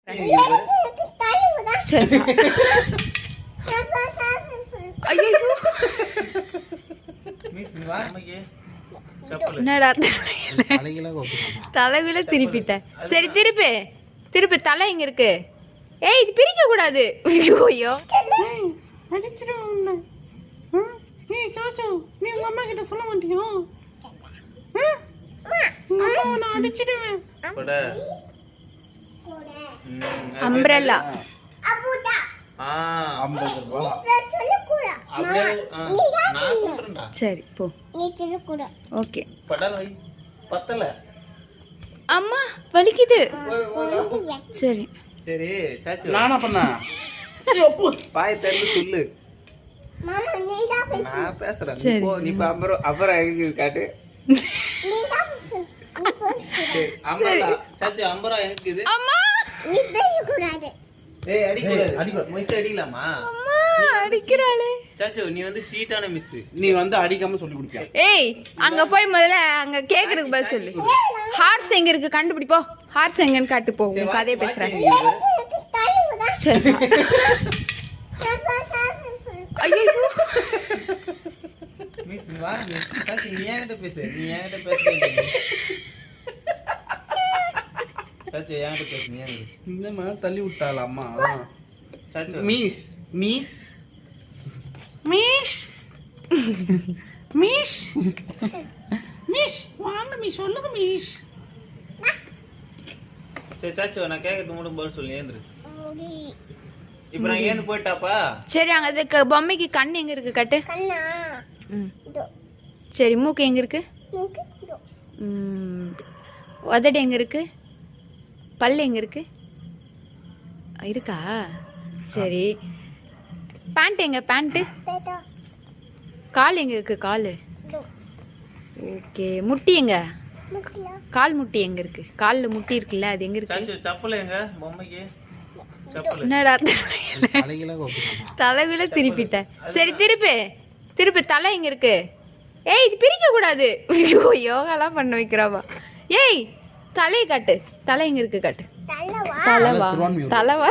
என்னடா தலைகுல திருப்பிட்ட. சரி திருப்பு. திருப்பு தலை எங்க இருக்கு. ஏய் இது பிரிக்க கூடாது. ஐயோ ஐயோ. அடிச்சிடுவேன் உன்னை. ம்? நீ சாச்சு நீ உங்க அம்மா கிட்ட சொல்ல மாட்டியோ? ம்? உங்க அம்மா உன்னை அடிச்சிடுவேன். அம்ப்ரெல்லா நான் சொல்றேன்டா. சரி போ. ஓகே. படால வை. பத்தல. அம்மா வலிக்குது. சரி. சரி சாச்சு நானா பண்ண? பாய் தரல சொல்லு. நான் பேசுறேன். நீ இப்ப அப்புறம் அப்புறம் எங்க காட்டு சரி அம்பரா சாச்சு அம்பரா எனக்கு இது? அம்மா ஏய் அடிக்கூடாது. அடிக்கூடாது. மிஸ் அடிக்கலாமா? அம்மா அடிக்கிறாளே. சாச்சு நீ வந்து ஸ்வீட்டான மிஸ் நீ வந்து அடிக்காம சொல்லி கொடுப்பியா? ஏய் அங்க போய் முதல்ல அங்க கேக்குறதுக்கு பதில் சொல்லு. ஹார்ஸ் எங்க இருக்கு கண்டுபிடிப்போ ஹார்ஸ் எங்கன்னு காட்டு போ. உன் கதையை பேசுறேன். சரி ஐயோ மிஸ் நீ வா மிஸ் சாச்சு நீ என்கிட்ட பேசு? நீ என்கிட்ட பேச சாச்சு என்கிட்ட பேசு நீ என்கிட்ட இந்த மாதிரி தள்ளி விட்டாளா அம்மா? சாச்சு மீஸ் மீஸ். மீஷ் மீஷ் மீஷ் வாங்க மீஷ் சொல்லுங்க மீஷ் சரி சாச்சு நான் கேட்கறது மட்டும் பதில் சொல்லி ஏந்துரு. இப்போ நான் ஏந்து போயிட்டாப்பா? சரி அங்க அதுக்கு பொம்மைக்கு கண் எங்க இருக்கு? கட்டு. ம். சரி மூக்கு எங்க இருக்கு? ம். உதடு எங்க இருக்கு? பல் எங்க இருக்கு? இருக்கா? சரி. பேண்ட் எங்க? பேண்ட்டு கால் எங்க இருக்கு? கால். ஓகே முட்டி எங்க? கால் முட்டி எங்க இருக்கு? கால்ல முட்டி இருக்குல்ல அது எங்க இருக்கு? செப்பல் எங்க? பொம்மைக்கு. செப்பல். என்னடா தலைகுல திருப்பிட்ட. சரி திருப்பு. திருப்பு தலை எங்க இருக்கு? ஏய் இது பிரிக்க கூடாது ஐயோ யோகாலாம் பண்ண வைக்கிறாவா ஏய் தலையை காட்டு. தலை எங்க இருக்கு காட்டு? தலைவா. தலைவா.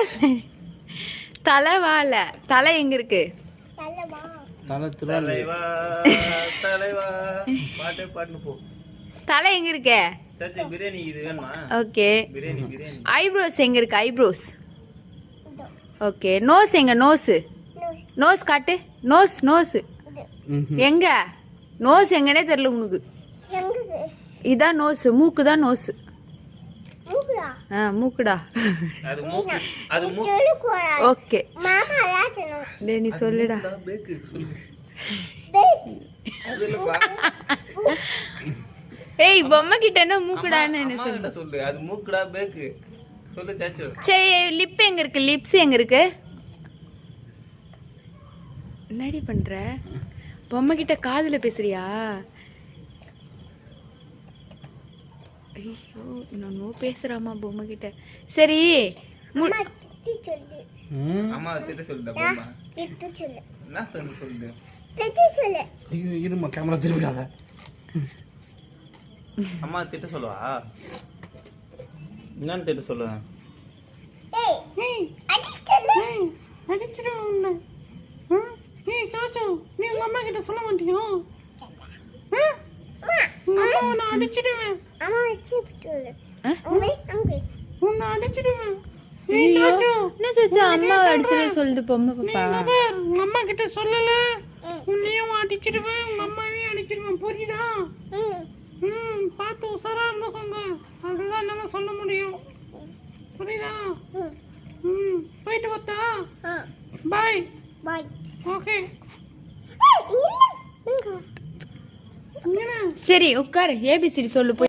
தலைவால தலை எங்க இருக்கு? தலை திருவாளி தலைவா தலைவா. பாட்டு பாட்டு போ. தலை எங்க இருக்க? சாச்சு பிரியாணி இது வேணுமா? ஓகே. பிரியாணி பிரியாணி. ஐப்ரோஸ் எங்க இருக்கு? Eyebrows okay. நோஸ் எங்க? நோஸ் நோஸ் காட்டு. நோஸ் நோஸ் எங்க? நோஸ் எங்கனே தெரியல உனக்கு. இதான் நோஸ் மூக்கு தான் நோஸ் மூக்குடா. அது மூக்கு அது மூக்கு ஓகே. டேய் நீ சொல்லுடா. பேக்கு சொல்லு. அதுல பா ஏய் பொம்மை கிட்ட என்ன மூக்குடான்னு என்ன சொல்லு சொல்லு. அது மூக்குடா பேக்கு. சொல்லு சாச்சு சரி லிப் எங்க இருக்கு? லிப்ஸ் எங்க இருக்கு? என்னடி பண்ற? பொம்மை கிட்ட காதுல பேசுறியா? ஐயோ நான் பேசுறாமா பொம்மை கிட்ட சரி மு- அம்மா திட்ட சொல்லுடா பாப்பா என்ன சொல்லு சொல்லு? ஐயோ இருமா கேமரா திரும்பிடாத அம்மா திட்ட சொல்லுவா? என்னன்னு திட்ட சொல்லுவா அடிச்சிடுவேன் உன்னை. ம்? நீ சாச்சு நீ உங்க அம்மா கிட்ட சொல்ல மாட்டியோ? ம்? உங்க அம்மா உன்னை அடிச்சிடுவேன் ஆ? உன்னை அடிச்சிடுவேன். நீ சாச்சு. என்ன சாச்சா? அம்மா அடிச்சதே சொல்லுது பொம்மை நீ பாப்பா. இங்க பார், உங்க அம்மா கிட்ட சொல்லல? உன்னையும் அடிச்சிடுவேன் உங்க அம்மாவையும் அடிச்சிடுவேன். புரியுதா? ம். பார்த்து உஷாரா இருந்துக்கோங்க. அதுதான் என்னால சொல்ல முடியும். புரியுதா? ம். போயிட்டு வரட்டா பாய். ஓகே. சரி உட்காரு. ஏபிசிடி சொல்லு போய்.